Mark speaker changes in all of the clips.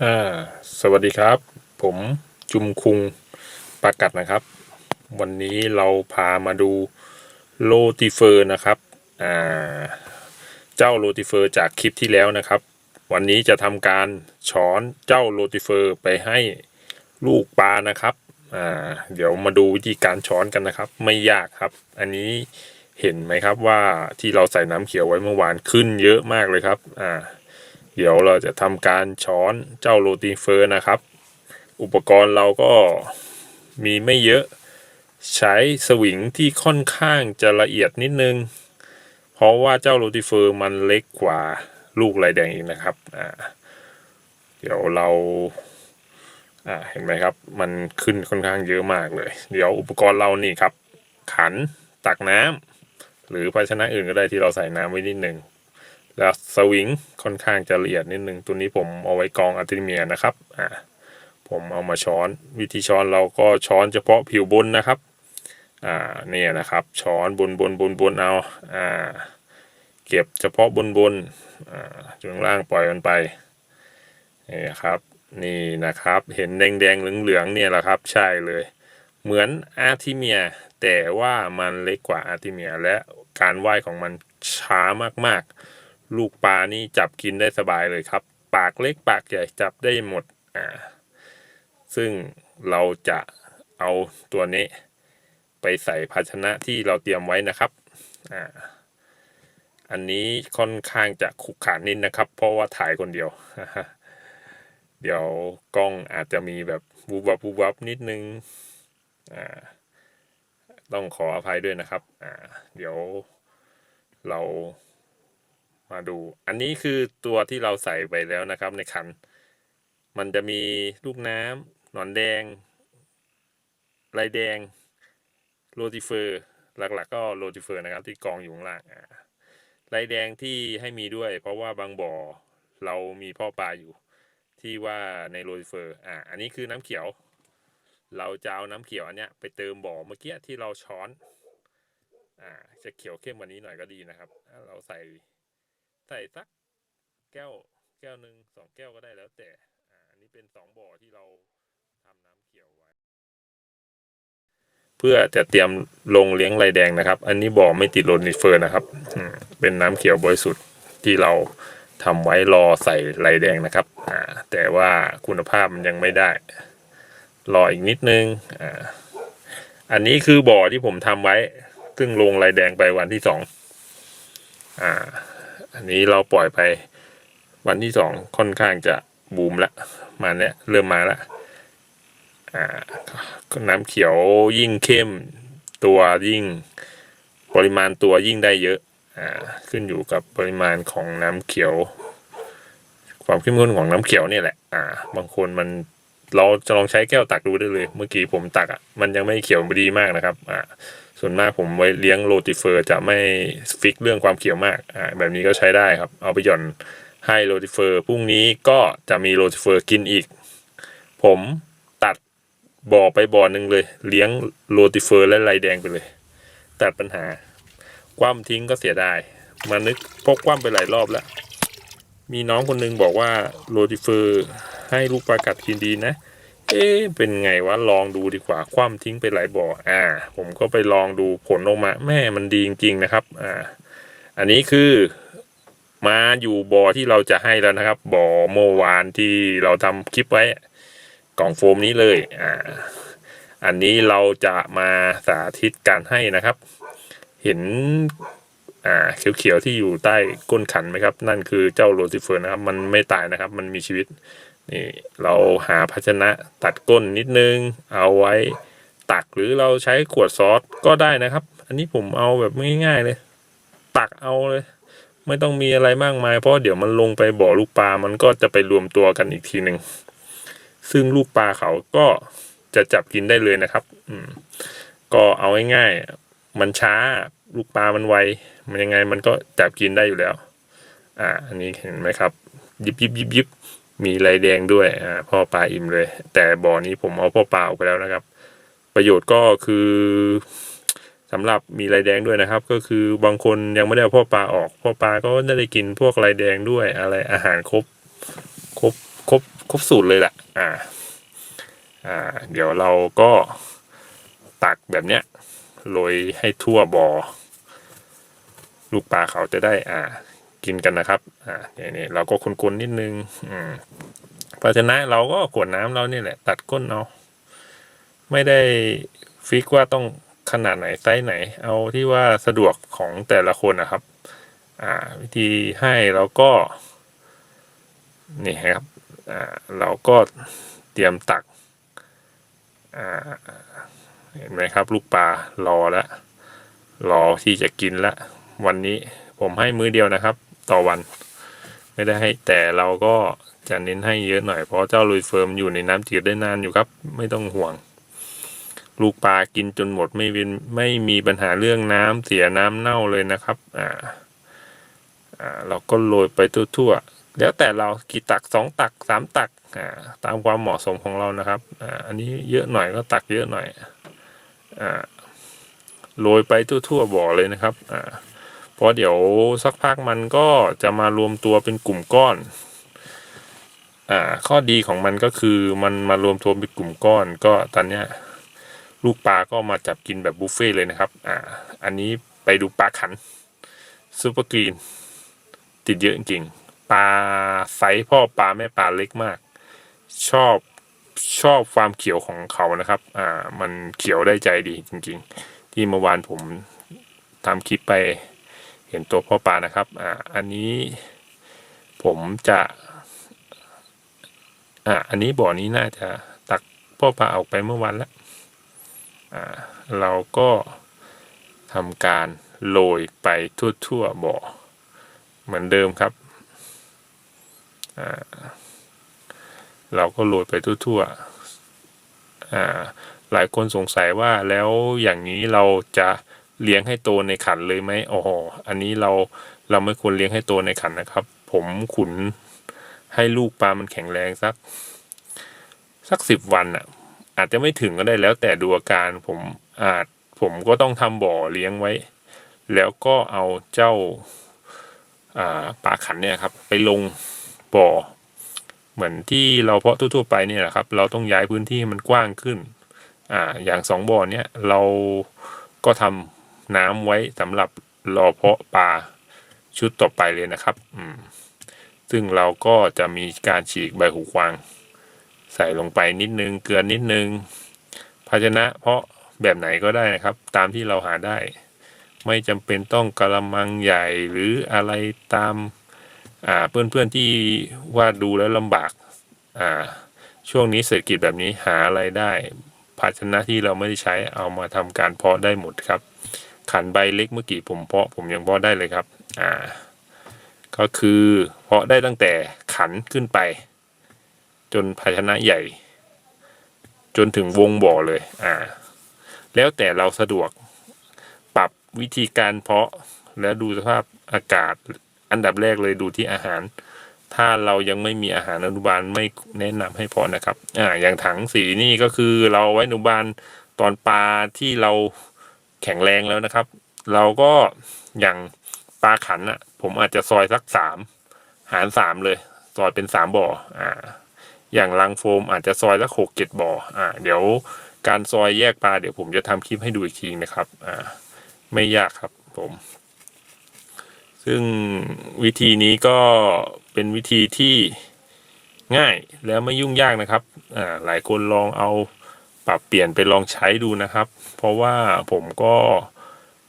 Speaker 1: อ่าสวัสดีครับ ผมจุมคุงปากัดนะครับ วันนี้เราพามาดูโลติเฟอร์นะครับอ่าเจ้าโลติเฟอร์จากคลิปที่แล้วนะครับ วันนี้จะทำการช้อนเจ้าโลติเฟอร์ไปให้ลูกปลานะครับอ่าเดี๋ยวมาดูวิธีการช้อนกันนะครับ ไม่ยากครับ อันนี้เห็นไหมครับว่าที่เราใส่น้ำเขียวไว้เมื่อวานขึ้นเยอะมากเลยครับอ่า เดี๋ยวเราจะทำการช้อนเจ้าโรตีเฟอร์นะครับ อุปกรณ์เราก็มีไม่เยอะใช้สวิงที่ค่อนข้างจะละเอียดนิดนึง เพราะว่าเจ้าโรตีเฟอร์มันเล็กกว่าลูกลายแดงอีกนะครับอ่าเดี๋ยวเราอ่าเห็นไหมครับ มันขึ้นค่อนข้างเยอะมากเลย เดี๋ยวอุปกรณ์เรานี่ครับ ขันตักน้ำหรือภาชนะอื่นก็ได้ที่เราใส่น้ำไว้นิดนึง แล้วสวิงค่อนข้างจะละเอียดนิดนึงตัวนี้ผมเอาไว้กองอะร์ติเมียนะครับอ่าผมเอามาช้อนวิธีช้อนเราก็ช้อนเฉพาะผิวบนนะครับอ่าเนี่ยนะครับช้อนบนบนบนบนเอาอ่าเก็บเฉพาะบนบนอ่าจนล่างปล่อยมันไปนี่ครับนี่นะครับเห็นแดงแดงเหลืองเหลืองเนี่ยแหละครับใช่เลย เหมือนอาร์ติเมียแต่ว่ามันเล็กกว่าอาร์ติเมียและการว่ายของมันช้ามากๆ ลูกปลานี่จับกินได้สบายเลยครับ ปากเล็กปากใหญ่จับได้หมดอ่าซึ่งเราจะเอาตัวนี้ ไปใส่ภาชนะที่เราเตรียมไว้นะครับอ่าอันนี้ค่อนข้างจะขุกขานนิดนะครับ เพราะว่าถ่ายคนเดียว เดี๋ยวกล้องอาจจะมีแบบวูบวับวูบวับนิดนึงอ่าต้องขออภัยด้วยนะครับอ่าเดี๋ยวเรา มาดู อันนี้คือตัวที่เราใส่ไปแล้วนะครับในขัน มันจะมีลูกน้ำหนอนแดงลายแดงโรติเฟอร์ หลักๆก็โรติเฟอร์นะครับ ที่กองอยู่ข้างล่างอ่าลายแดงที่ให้มีด้วย เพราะว่าบางบ่อเรามีพ่อปลาอยู่ที่ว่าในโรติเฟอร์ อ่า อันนี้คือน้ำเขียว เราจะเอาน้ำเขียวอันเนี้ยไปเติมบ่อเมื่อกี้ที่เราช้อน อ่า จะเขียวเข้มกว่านี้หน่อยก็ดีนะครับ เราใส่ ส่สักแก้วแก้วหนึ่งสองแก้วก็ได้แล้วแต่อ่าอันนี้เป็นสองบ่อที่เราทำน้ำเขียวไว้ เพื่อจะเตรียมลงเลี้ยงไรแดงนะครับ อันนี้บ่อไม่ติดโรนิเฟอร์นะครับอืมเป็นน้ำเขียวบริสุทธิ์ที่เราทำไว้รอใส่ไรแดงนะครับอ่าแต่ว่าคุณภาพมันยังไม่ได้ รออีกนิดนึงอ่าอันนี้คือบ่อที่ผมทำไว้ ซึ่งลงไรแดงไปวันที่สองอ่า อันนี้เราปล่อยไปวันที่สองค่อนข้างจะบูมละมาเนี่ยเริ่มมาละอ่าน้ำเขียวยิ่งเข้มตัวยิ่งปริมาณตัวยิ่งได้เยอะอ่าขึ้นอยู่กับปริมาณของน้ำเขียว ความเข้มข้นของน้ำเขียวเนี่ยแหละอ่า บางคนมันเราจะลองใช้แก้วตักดูได้เลย เมื่อกี้ผมตักอะมันยังไม่เขียวดีมากนะครับ อ่า ส่วนมากผมไว้เลี้ยงโรติเฟอร์จะไม่ฟิกเรื่องความเขียวมากอ่าแบบนี้ก็ใช้ได้ครับ เอาไปหย่อนให้โรติเฟอร์พรุ่งนี้ก็จะมีโรติเฟอร์กินอีก ผมตัดบ่อไปบ่อหนึ่งเลย เลี้ยงโรติเฟอร์และไรแดงไปเลย ตัดปัญหา คว่ำทิ้งก็เสียดายมานึกพกคว่ำไปหลายรอบแล้ว มีน้องคนหนึงบอกว่าโรติเฟอร์ให้ลูกปลากัดกินดีนะ เอ๊ะเป็นไงวะลองดูดีกว่าคว่ำทิ้งไปหลายบ่ออ่า ผมก็ไปลองดูผลออกมาแม่มันดีจริงๆนะครับอ่าอันนี้คือมาอยู่บ่อที่เราจะให้แล้วนะครับบ่อเมื่อวานที่เราทำคลิปไว้กล่องโฟมนี้เลยอ่าอันนี้เราจะมาสาธิตการให้นะครับ เห็นอ่าเขียวๆที่อยู่ใต้ก้นขันไหมครับ นั่นคือเจ้าโรติเฟอร์นะครับ มันไม่ตายนะครับ มันมีชีวิต นี่เราหาภาชนะตัดก้นนิดนึง เอาไว้ตักหรือเราใช้ขวดซอสก็ได้นะครับ อันนี้ผมเอาแบบง่ายๆเลย ตักเอาเลย ไม่ต้องมีอะไรมากมาย เพราะเดี๋ยวมันลงไปบ่อลูกปลา มันก็จะไปรวมตัวกันอีกทีหนึ่งซึ่งลูกปลาเขาก็จะจับกินได้เลยนะครับ อืม ก็เอาง่ายๆมันช้าลูกปลามันไว มันยังไงมันก็จับกินได้อยู่แล้ว อ่า อันนี้เห็นไหมครับ ยิบยิบยิบยิบ มีลายแดงด้วยอ่าพ่อปลาอิ่มเลย แต่บ่อนี้ผมเอาพ่อปลาออกไปแล้วนะครับ ประโยชน์ก็คือสำหรับมีลายแดงด้วยนะครับ ก็คือบางคนยังไม่ได้เอาพ่อปลาออกพ่อปลาก็ได้กินพวกลายแดงด้วยอะไรอาหารครบครบครบครบสูตรเลยแหละอ่าอ่า เดี๋ยวเราก็ตักแบบเนี้ยโรยให้ทั่วบอ่อลูกปลาเขาจะได้อ่า กินกันนะครับ อ่าเนี่ยเราก็คนๆนิดนึง อืมภาชนะเราก็ขวดน้ำเราเนี่ยแหละ ตัดก้นเอา ไม่ได้ฟิกว่าต้องขนาดไหนไซส์ไหน เอาที่ว่าสะดวกของแต่ละคนนะครับ อ่า วิธีให้เราก็ นี่ครับ อ่า เราก็เตรียมตัก อ่า เห็นไหมครับ ลูกปลารอแล้วรอที่จะกินละวันนี้ผมให้มื้อเดียวนะครับ ต่อวัน ไม่ได้ให้แต่เราก็จะเน้นให้เยอะหน่อยเพราะเจ้าลุยเฟิร์มอยู่ในน้ำจืดได้นานอยู่ครับ ไม่ต้องห่วง ลูกปลากินจนหมดไม่วินไม่มีปัญหาเรื่องน้ำเสียน้ำเน่าเลยนะครับ อ่า อ่า เราก็โรยไปทั่วๆแล้วแต่เรากี่ตักสองตักสามตัก อ่า ตามความเหมาะสมของเรานะครับ อ่า อันนี้เยอะหน่อยก็ตักเยอะหน่อย อ่าโรยไปทั่วๆบ่อเลยนะครับ อ่า ราะเดี๋ยวสักพักมันก็จะมารวมตัวเป็นกลุ่มก้อนอ่าข้อดีของมันก็คือมันมารวมตัวเป็นกลุ่มก้อน ก็ตอนเนี้ยลูกปลาก็มาจับกินแบบบุฟเฟ่เลยนะครับอ่าอันนี้ไปดูปลาขันซูเปอร์กรีนติดเยอะจริงปลาไซส์พ่อปลาแม่ปลาเล็กมาก ชอบชอบความเขียวของเขานะครับ อ่า มันเขียวได้ใจดีจริง ๆ ที่เมื่อวานผมทำคลิปไป เห็นตัวพ่อปลานะครับอ่าอันนี้ผมจะอ่าอันนี้บ่อนี้น่าจะตักพ่อปลาออกไปเมื่อวานแล้วอ่าเราก็ทำการโรยไปทั่วๆบ่อเหมือนเดิมครับอ่าเราก็โรยไปทั่วๆอ่าหลายคนสงสัยว่าแล้วอย่างนี้เราจะ เลี้ยงให้โตในขันเลยไหมอ๋ออันนี้เราเราไม่ควรเลี้ยงให้โตในขันนะครับ ผมขุนให้ลูกปลามันแข็งแรงสัก สักสิบวันอะ อาจจะไม่ถึงก็ได้แล้วแต่ดูอาการผมอาจผมก็ต้องทำบ่อเลี้ยงไว้ แล้วก็เอาเจ้าปลาขันเนี่ยครับ ไปลงบ่อ เหมือนที่เราเพาะทั่วๆไปเนี่ยแหละครับ เราต้องย้ายพื้นที่มันกว้างขึ้น อ่า อย่างสองบ่อเนี่ยเราก็ทำ น้ำไว้สำหรับรอเพาะปลาชุดต่อไปเลยนะครับ อืม ซึ่งเราก็จะมีการฉีกใบหูกวาง ใส่ลงไปนิดนึง เกลือนิดนึง ภาชนะเพาะแบบไหนก็ได้นะครับ ตามที่เราหาได้ ไม่จำเป็นต้องกระมังใหญ่หรืออะไรตาม อ่า เพื่อนๆที่ว่าดูแล้วลำบาก อ่า ช่วงนี้เศรษฐกิจแบบนี้หาอะไรได้ ภาชนะที่เราไม่ได้ใช้เอามาทำการเพาะได้หมดครับ ขันใบเล็กเมื่อกี้ผมเพาะผมยังเพาะได้เลยครับอ่าก็คือเพาะได้ตั้งแต่ขันขึ้นไป จนภาชนะใหญ่ จนถึงวงบ่อเลยอ่าแล้วแต่เราสะดวกปรับวิธีการเพาะแล้วดูสภาพอากาศอันดับแรกเลยดูที่อาหาร ถ้าเรายังไม่มีอาหารอนุบาลไม่แนะนำให้เพาะนะครับอ่าอย่างถังสีนี่ก็คือเราไว้อนุบาลตอนปลาที่เรา แข็งแรงแล้วนะครับ เราก็อย่างปลาขันอะผมอาจจะซอยสักสามหารสามเลย ซอยเป็นสามบ่ออ่าอย่างรังโฟมอาจจะซอยละหกเจ็ดบ่ออ่าเดี๋ยวการซอยแยกปลาเดี๋ยวผมจะทำคลิปให้ดูอีกทีนะครับอ่าไม่ยากครับผม ซึ่งวิธีนี้ก็เป็นวิธีที่ง่ายแล้วไม่ยุ่งยากนะครับอ่าหลายคนลองเอา ปรับเปลี่ยนไปลองใช้ดูนะครับ เพราะว่าผมก็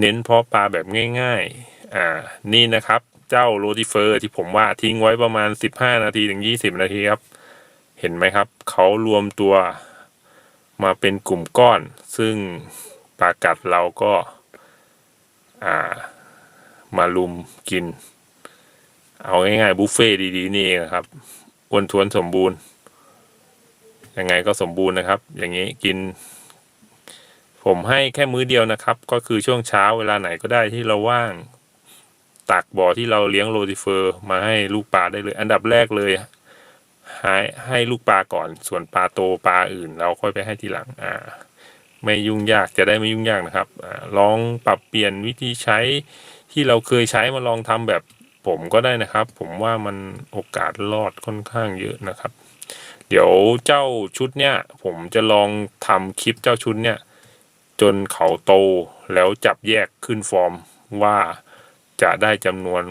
Speaker 1: เน้นเพาะปลาแบบง่าย ๆ อ่า นี่นะครับ เจ้าโรติเฟอร์ที่ผมว่าทิ้งไว้ประมาณ 15 นาทีถึง 20 นาทีครับ เห็นไหมครับ เขารวมตัวมาเป็นกลุ่มก้อน ซึ่งปลากัดเราก็ อ่า มาลุมกิน เอาง่ายๆบุฟเฟ่ดีๆ นี่เองครับอ้วนท้วนสมบูรณ์ ยังไงก็สมบูรณ์นะครับ อย่างนี้กิน ผมให้แค่มื้อเดียวนะครับ ก็คือช่วงเช้าเวลาไหนก็ได้ที่เราว่าง ตักบ่อที่เราเลี้ยงโรติเฟอร์ มาให้ลูกปลาได้เลย อันดับแรกเลยให้ให้ลูกปลาก่อน ส่วนปลาโตปลาอื่น เราค่อยไปให้ทีหลัง อ่า ไม่ยุ่งยากจะได้ไม่ยุ่งยากนะครับอลองปรับเปลี่ยนวิธีใช้ที่เราเคยใช้มาลองทำแบบผมก็ได้นะครับ ผมว่ามันโอกาสรอดค่อนข้างเยอะนะครับ เดี๋ยวเจ้าชุดเนี้ยผมจะลองทำคลิปเจ้าชุดเนี้ยจนเขาโตแล้วจับแยกขึ้นฟอร์มว่าจะได้จำนวน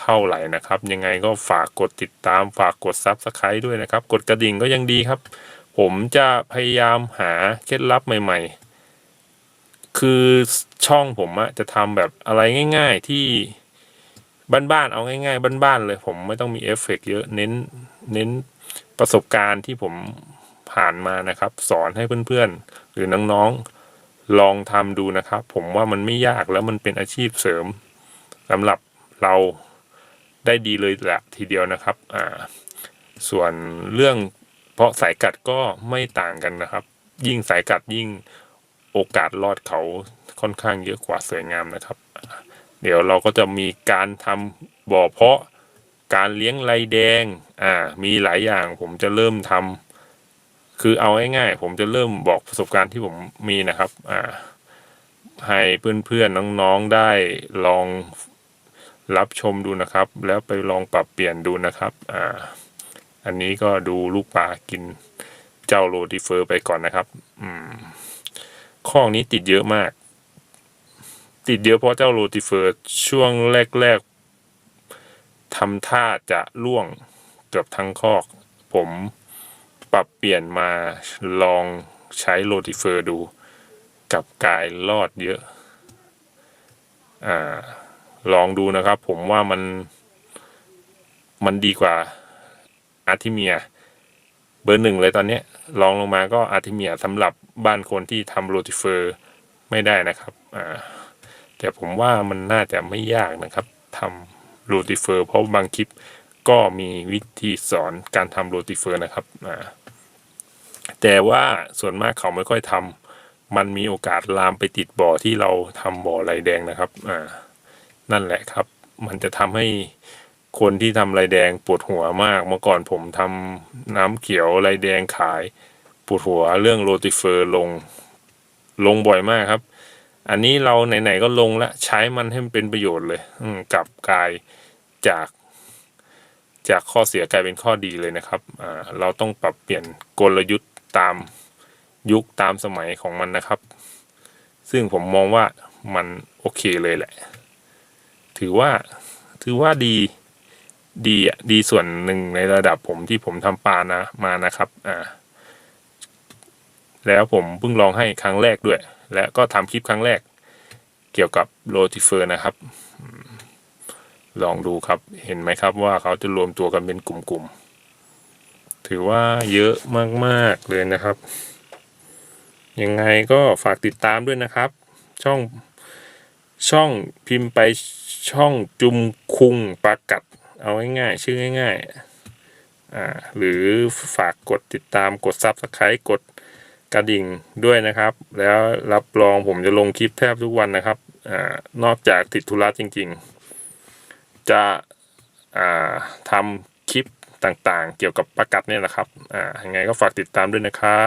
Speaker 1: เท่าไหร่นะครับ ยังไงก็ฝากกดติดตามฝากกดซับสไครต์ด้วยนะครับ กดกระดิ่งก็ยังดีครับ ผมจะพยายามหาเคล็ดลับใหม่ ๆ คือช่องผมอะจะทำแบบอะไรง่าย ๆ ที่บ้านๆเอาง่าย ๆ บ้านๆเลย ผมไม่ต้องมีเอฟเฟกต์เยอะเน้น เน้น ประสบการณ์ที่ผมผ่านมานะครับ สอนให้เพื่อนๆ หรือน้องๆ ลองทำดูนะครับ ผมว่ามันไม่ยากแล้วมันเป็นอาชีพเสริมสำหรับเราได้ดีเลยแหละทีเดียวนะครับอ่าส่วนเรื่องเพราะสายกัดก็ไม่ต่างกันนะครับ ยิ่งสายกัดยิ่งโอกาสรอดเขาค่อนข้างเยอะกว่าสวยงามนะครับ เดี๋ยวเราก็จะมีการทำบ่อเพาะ การเลี้ยงไรแดง อ่า มีหลายอย่างผมจะเริ่มทำคือเอาง่ายๆ ผมจะเริ่มบอกประสบการณ์ที่ผมมีนะครับ อ่า ให้เพื่อนๆ น้องๆ ได้ลองรับชมดูนะครับ แล้วไปลองปรับเปลี่ยนดูนะครับ อ่า อันนี้ก็ดูลูกปลากินเจ้าโรติเฟอร์ไปก่อนนะครับ อืม ข้องนี้ติดเยอะมาก ติดเยอะเพราะเจ้าโรติเฟอร์ช่วงแรกๆ ทำท่าจะล่วงเกือบทั้งคอก ผมปรับเปลี่ยนมาลองใช้โรติเฟอร์ดู กับกายรอดเยอะ อ่า ลองดูนะครับ ผมว่ามันมันดีกว่าอาร์ทิเมีย เบอร์หนึ่งเลยตอนนี้ลองลงมาก็อาร์ทิเมียสำหรับบ้านคนที่ทำโรติเฟอร์ไม่ได้นะครับ อ่า แต่ผมว่ามันน่าจะไม่ยากนะครับทำ โรติเฟอร์เพราะบางคลิปก็มีวิธีสอนการทำโรติเฟอร์นะครับแต่ว่าส่วนมากเขาไม่ค่อยทำมันมีโอกาสลามไปติดบ่อที่เราทำบ่อไรแดงนะครับนั่นแหละครับ มันจะทำให้คนที่ทำลายแดงปวดหัวมาก เมื่อก่อนผมทำน้ำเขียวลายแดงขาย ปวดหัวเรื่องโรติเฟอร์ลง ลงบ่อยมากครับ อันนี้เราไหนๆก็ลงละใช้มันให้มันเป็นประโยชน์เลย อืกลับกลายจากจากข้อเสียกลายเป็นข้อดีเลยนะครับอ่าเราต้องปรับเปลี่ยนกลยุทธ์ตามยุคตามสมัยของมันนะครับ ซึ่งผมมองว่ามันโอเคเลยแหละ ถือว่าถือว่าดีดีอะดีส่วนหนึ่งในระดับผมที่ผมทำปลานะมานะครับ อ่า แล้วผมเพิ่งลองให้ครั้งแรกด้วย และก็ทำคลิปครั้งแรกเกี่ยวกับโรติเฟอร์นะครับ ลองดูครับเห็นไหมครับว่าเขาจะรวมตัวกันเป็นกลุ่มๆ ถือว่าเยอะมากๆเลยนะครับ ยังไงก็ฝากติดตามด้วยนะครับ ช่องช่องพิมพ์ไปช่องจุมคุงปากัด เอาง่ายๆ ชื่อง่ายๆหรือฝากกดติดตามกดซับสไครต์กด กระดิ่งด้วยนะครับ แล้วรับรองผมจะลงคลิปแทบทุกวันนะครับอนอกจากติดธุระจริง ๆ จะทำคลิปต่างๆ เกี่ยวกับประกัดเนี่ยนะครับอ่ายังไงก็ฝากติดตามด้วยนะครับ